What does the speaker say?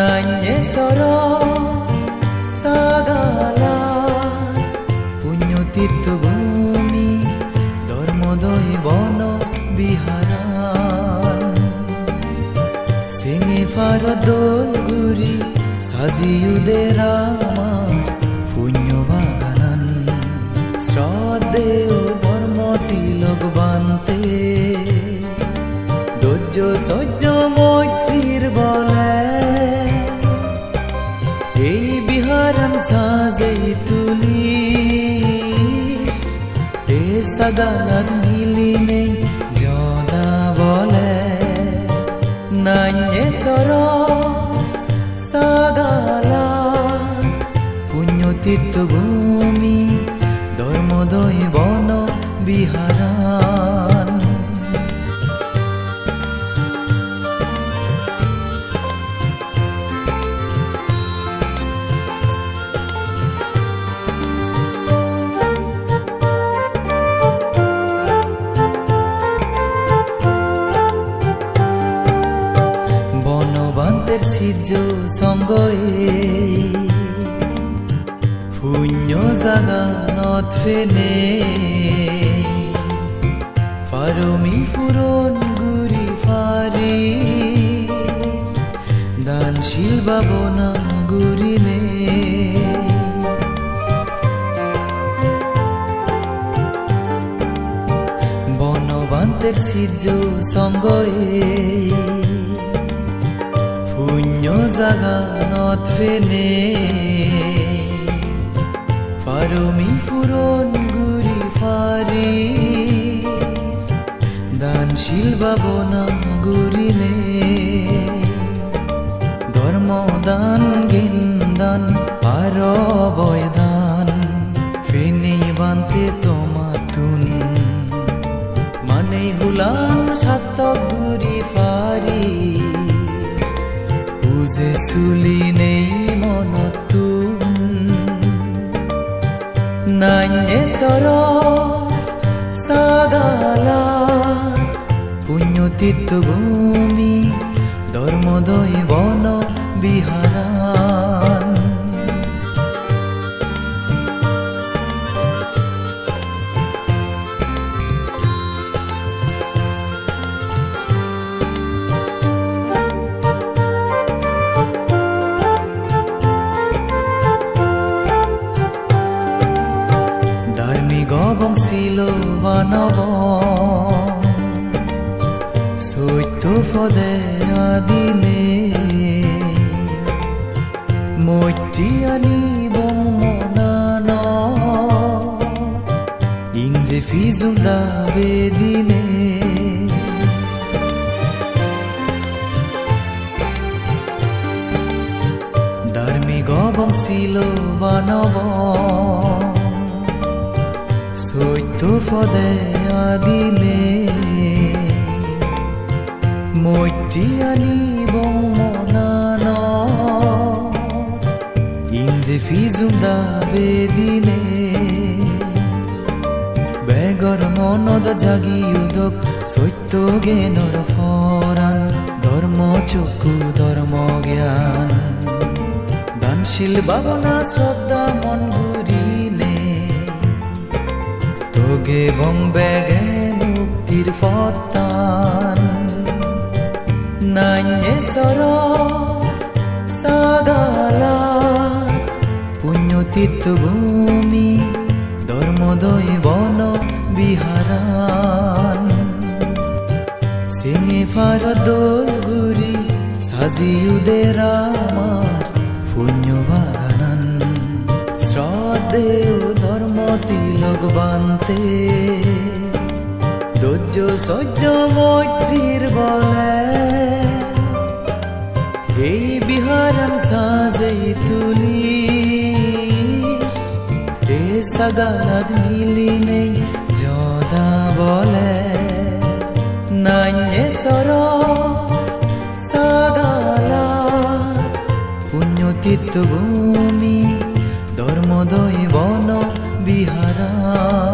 nanye soro sagala punyo tirtho bhumi dharmodoy bono biharan singe faradol guri সাজিউদে রামার পুণ্য বাগানান শ্রদ্ধে ধর্ম তিলক বান্তে ধৈর্য সহ্য মন সগানাত মিলি নেই যদা বলে নান্যে সর সাগালা পুণ্যতীর্থ ভূমি সিজ সঙ্গয়ে। পুণ্য জাগানত ফেনে। ফারমি ফুরন গুরি ফারি। দানশীল বাবনা গুরিনে বনবান্তের সিজ সঙ্গয়ে। পুণ্য জাগানত ফেনে ফারমি ফুরন গুরি ফারি দানশীল বাবনা গুরিনে ধর্ম দান গিন দান আর বয়দান ফেনে বান্তে তোমাতুন মানে হুলান সাতক গুরি ফারি বুঝে চুলি নেই মনত নান্যে সর সাগালা পুণ্যতীর্থ ভূমি ধর্মদয় বন বিহারান ধার্মিক বংশীল বানব সত্য পদে আদিনে মৈত্রী আনিব মনান ইংজে ফিজুল দাবে দিনে ধার্মিক বংশীল বানব সত্য পদে আদিনে মৈত্রী আনিব মনান ইংজে ফিজুম দাবে দিনে বেগর মনদ জাগি উদক সত্য জ্ঞানর ফরান। ধর্ম চক্ষু, ধর্ম জ্ঞান। দানশীল ভাবনা শ্রদ্ধা মন ঘুরিলে বং বেগে মুক্তির ফতান। নান্যে সর সাগালা, পুণ্যতীর্থ ভূমি, ধর্মদয় বন বিহারান। সিঙে ফারদয় গুরি সাজিউদের আমার পুণ্য বাগানান। শ্রদ্ধেয় ধর্ম তিলক বান্তে ধৈর্য, সহ্য, মৈত্রীর বলে। এই বিহারন সাজে তুলি। এ সগানাদ মিলি নেই যদা বলে। নান্যে সর সাগালাত পুণ্যতীর্থ ভূমি ধর্মদয় বন বিহারান